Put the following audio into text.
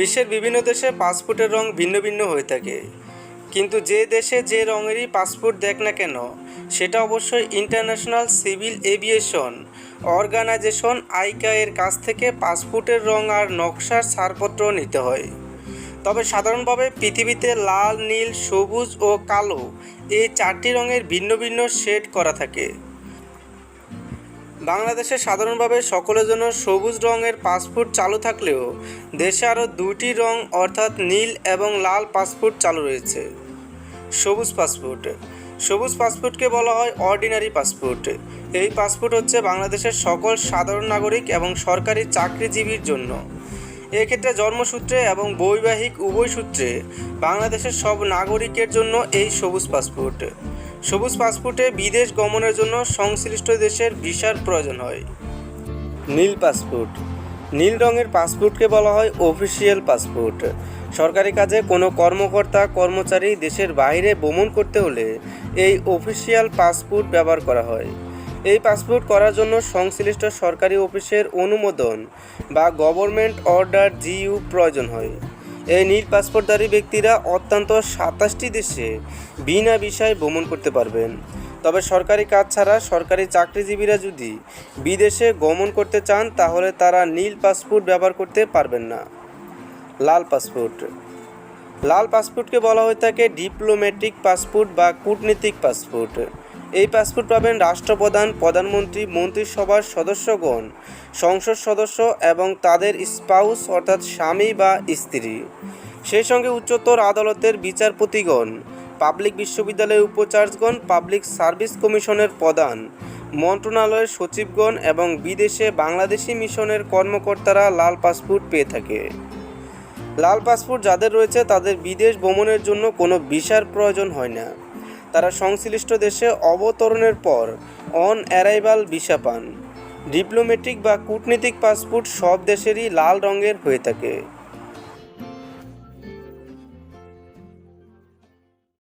বিশ্বের বিভিন্ন দেশে পাসপোর্টের রং ভিন্ন ভিন্ন হয়ে থাকে। কিন্তু যে দেশে যে রঙেরই পাসপোর্ট দেখ না কেন, সেটা অবশ্যই International Civil Aviation Organization ICAO এর কাছ থেকে পাসপোর্টের রং আর নকশার ছাড়পত্র নিতে হয়। তবে সাধারণভাবে পৃথিবীতে লাল, নীল, সবুজ ও কালো এই চারটি রঙের ভিন্ন ভিন্ন শেড করা থাকে। বাংলাদেশে সাধারণভাবে সকলের জন্য সবুজ রঙের পাসপোর্ট চালু থাকলেও দেশে আরও দুটি রং অর্থাৎ নীল এবং লাল পাসপোর্ট চালু রয়েছে। সবুজ পাসপোর্ট। সবুজ পাসপোর্টকে বলা হয় অর্ডিনারি পাসপোর্ট। এই পাসপোর্ট হচ্ছে বাংলাদেশের সকল সাধারণ নাগরিক এবং সরকারি চাকরিজীবীর জন্য। এক্ষেত্রে জন্মসূত্রে এবং বৈবাহিক উভয় সূত্রে বাংলাদেশের সব নাগরিকের জন্য এই সবুজ পাসপোর্ট। সবুজ পাসপোর্টে বিদেশ গমনের জন্য সংশ্লিষ্ট দেশের ভিসার প্রয়োজন হয়। নীল পাসপোর্ট। নীল রঙের পাসপোর্টকে বলা হয় অফিসিয়াল পাসপোর্ট। সরকারি কাজে কোনো কর্মকর্তা, কর্মচারী দেশের বাইরে ভ্রমণ করতে হলে এই অফিসিয়াল পাসপোর্ট ব্যবহার করা হয়। এই পাসপোর্ট করার জন্য সংশ্লিষ্ট সরকারি অফিসের অনুমোদন বা গভর্নমেন্ট অর্ডার জিইউ প্রয়োজন হয়। এই নীল পাসপোর্টধারী ব্যক্তিরা অত্যন্ত সাতাশটি দেশে বিনা বিষয়ে ভ্রমণ করতে পারবেন। তবে সরকারি কাজ ছাড়া সরকারি চাকরিজীবীরা যদি বিদেশে গমন করতে চান, তাহলে তারা নীল পাসপোর্ট ব্যবহার করতে পারবেন না। লাল পাসপোর্ট। লাল পাসপোর্টকে বলা হয়ে থাকে ডিপ্লোম্যাটিক পাসপোর্ট বা কূটনীতিক পাসপোর্ট। এই পাসপোর্ট পাবেন রাষ্ট্রপ্রধান, প্রধানমন্ত্রী, মন্ত্রিসভার সদস্যগণ, সংসদ সদস্য এবং তাদের স্পাউস অর্থাৎ স্বামী বা স্ত্রী। সেই সঙ্গে উচ্চতর আদালতের বিচারপতিগণ পাবলিক বিশ্ববিদ্যালয়ের উপাচার্যগণ পাবলিক সার্ভিস কমিশনের প্রধান, মন্ত্রণালয়ের সচিবগণ এবং বিদেশে বাংলাদেশি মিশনের কর্মকর্তারা লাল পাসপোর্ট পেয়ে থাকে। লাল পাসপোর্ট যাদের রয়েছে তাদের বিদেশ ভ্রমণের জন্য কোনো ভিসার প্রয়োজন হয় না। তারা সংশ্লিষ্ট দেশে অবতরণের পর অন অ্যারাইভাল ভিসা পান। ডিপ্লোম্যাটিক বা কূটনীতিক পাসপোর্ট সব দেশেরই লাল রঙের হয়ে থাকে।